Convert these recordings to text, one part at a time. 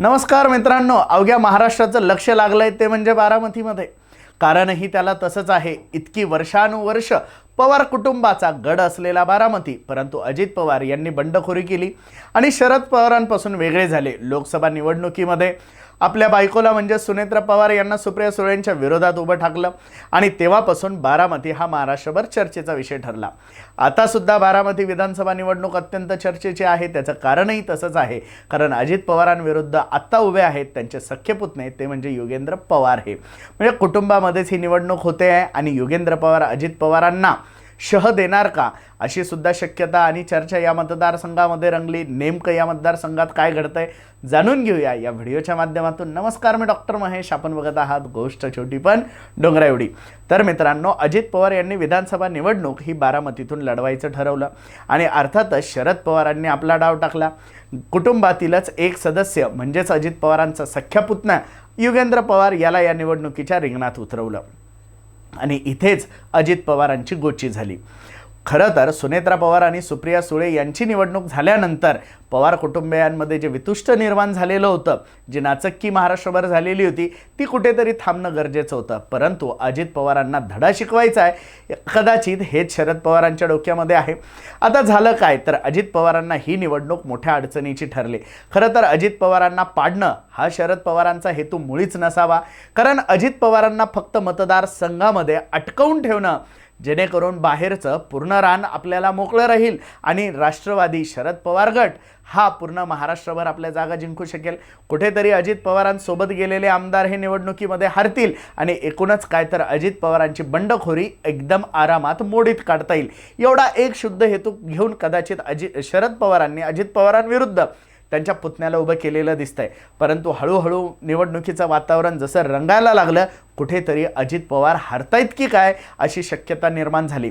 नमस्कार मित्रांनो अवघ्या महाराष्ट्राचं लक्ष लागलंय ते म्हणजे बारामतीमध्ये. कारणही त्याला तसंच आहे. इतकी वर्षानुवर्ष पवार कुटुंबाचा गड असलेला बारामती परंतु अजित पवार यांनी बंडखोरी केली आणि शरद पवारांपासून वेगळे झाले लोकसभा निवडणुकीमध्ये. आपल्या बायकोला म्हणजे सुनेत्रा पवार यांना सुप्रिया सुळेंच्या विरोधात उभं ठाकलं. आणि तेव्हापासून बारामती हा महाराष्ट्रभर चर्चेचा विषय ठरला. आता सुद्धा बारामती विधानसभा निवडणूक अत्यंत चर्चेची आहे त्याचं कारणही तसंच आहे. कारण अजित पवारांविरुद्ध आत्ता उभे आहेत त्यांचे सख्य पुतणे ते म्हणजे योगेंद्र पवार हे. म्हणजे कुटुंबामध्येच ही निवडणूक होते आहे आणि योगेंद्र पवार अजित पवारांना शह देणार का? अशी सुद्धा शक्यता आणि चर्चा या मतदारसंघामध्ये रंगली. नेमकं या मतदारसंघात काय घडतंय जाणून घेऊया या व्हिडिओच्या माध्यमातून. नमस्कार मी डॉक्टर महेश. आपण बघत आहात गोष्ट छोटी पण डोंगरा एवढी. तर मित्रांनो अजित पवार यांनी विधानसभा निवडणूक ही बारामतीतून लढवायचं ठरवलं आणि अर्थातच शरद पवारांनी आपला डाव टाकला. कुटुंबातीलच एक सदस्य म्हणजेच अजित पवारांचा सख्या पुतण्या युगेंद्र पवार याला या निवडणुकीच्या रिंगणात उतरवलं. आणि इथेच अजित पवारांची गोची झाली. खरं तर सुनेत्रा पवार आणि सुप्रिया सुळे यांची निवडणूक झाल्यानंतर पवार कुटुंबियांमध्ये जे वितुष्ट निर्माण झालेलं होतं जी नाचक्की महाराष्ट्रभर झालेली होती ती कुठेतरी थांबणं गरजेचं होतं. परंतु अजित पवारांना धडा शिकवायचा आहे कदाचित हेच शरद पवारांच्या डोक्यामध्ये आहे. आता झालं काय? तर अजित पवारांना ही निवडणूक मोठ्या अडचणीची ठरली. खरं तर अजित पवारांना पाडणं हा शरद पवारांचा हेतू मुळीच नसावा. कारण अजित पवारांना फक्त मतदारसंघामध्ये अटकवून ठेवणं जेणेकरून बाहेरचं पूर्ण रान आपल्याला मोकळं राहील आणि राष्ट्रवादी शरद पवार गट हा पूर्ण महाराष्ट्रभर आपल्या जागा जिंकू शकेल. कुठेतरी अजित पवारांसोबत गेलेले आमदार हे निवडणुकीमध्ये हरतील आणि एकूणच काय तर अजित पवारांची बंडखोरी एकदम आरामात मोडीत काढता येईल. एवढा एक शुद्ध हेतू घेऊन कदाचित अजित शरद पवारांनी अजित पवारांविरुद्ध त्यांच्या पुतण्याला उभं केलेलं दिसतंय. परंतु हळूहळू निवडणुकीचं वातावरण जसं रंगायला लागलं कुठेतरी अजित पवार हरतायत की काय अशी शक्यता निर्माण झाली.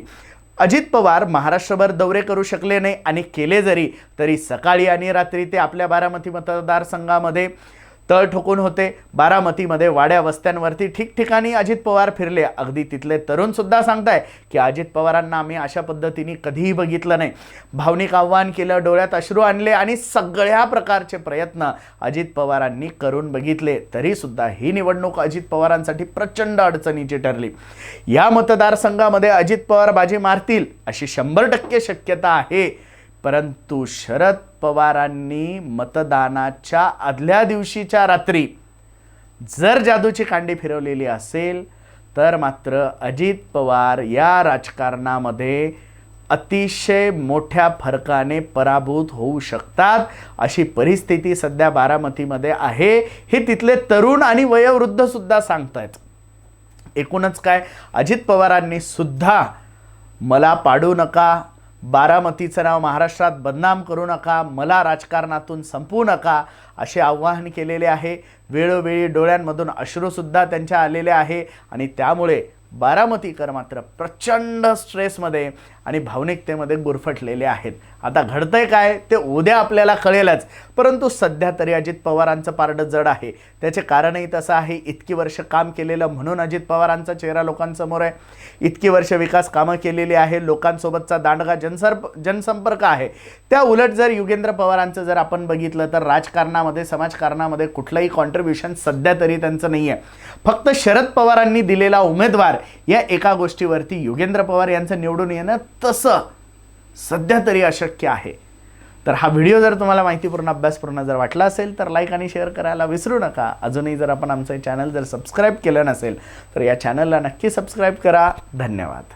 अजित पवार महाराष्ट्रभर दौरे करू शकले नाही आणि केले जरी तरी सकाळी आणि रात्री ते आपल्या बारामती मतदारसंघामध्ये तळ ठोकून होते. बारामतीमध्ये वाड्या वस्त्यांवरती ठिकठिकाणी अजित पवार फिरले. अगदी तिथले तरुण सुद्धा सांगताय की अजित पवारांना आम्ही अशा पद्धतीने कधीही बघितलं नाही. भावनिक आव्हान केलं डोळ्यात अश्रू आणले आणि सगळ्या प्रकारचे प्रयत्न अजित पवारांनी करून बघितले. तरी सुद्धा ही निवडणूक अजित पवारांसाठी प्रचंड अडचणीची ठरली. या मतदारसंघामध्ये अजित पवार बाजी मारतील अशी शंभर टक्के शक्यता आहे. परंतु शरद पवारांनी मतदानाच्या आदल्या दिवशीच्या रात्री जर जादूची कांडी फिरवलेली असेल तर मात्र अजित पवार या राजकारणामध्ये अतिशय मोठ्या फरकाने पराभूत होऊ शकतात. अशी परिस्थिती सध्या बारामतीमध्ये आहे. हे तिथले तरुण आणि वयोवृद्ध सुद्धा सांगतायत. एकूणच काय अजित पवारांनी सुद्धा मला पाडू नका बारामतीचं नाव महाराष्ट्रात बदनाम करू नका मला राजकारणातून संपवू नका असे आव्हान केलेले आहे. वेळोवेळी डोळ्यांमधून अश्रूसुद्धा त्यांच्या आलेले आहे आणि त्यामुळे बारामतीकर मात्र प्रचंड स्ट्रेसमध्ये आणि भावनिकतेमध्ये गुरफटलेले आहेत. आता घडतंय काय? ते उद्या आपल्याला कळेलच. परंतु सध्या तरी अजित पवारांचं पारडं जड आहे. त्याचे कारणही तसं आहे. इतकी वर्ष काम केलेलं म्हणून अजित पवारांचा चेहरा लोकांसमोर आहे. इतकी वर्ष विकास कामं केलेली आहे. लोकांसोबतचा दांडगा जनसर्प जनसंपर्क आहे. त्या उलट जर युगेंद्र पवारांचं जर आपण बघितलं तर राजकारणामध्ये समाजकारणामध्ये कुठलंही कॉन्ट्रीब्युशन सध्या तरी त्यांचं नाही आहे फक्त शरद पवारांनी दिलेला उमेदवार या एका गोष्टीवरती युगेंद्र पवार यांचं निवडून येणं तसं सध्या तरी अशक्य आहे. तर हा व्हिडिओ जर तुम्हाला माहितीपूर्ण अभ्यासपूर्ण जर वाटला असेल तर लाईक आणि शेअर करायला विसरू नका. अजूनही जर आपण आमचं चॅनल जर सबस्क्राईब केलं नसेल तर या चॅनलला नक्की सबस्क्राईब करा. धन्यवाद.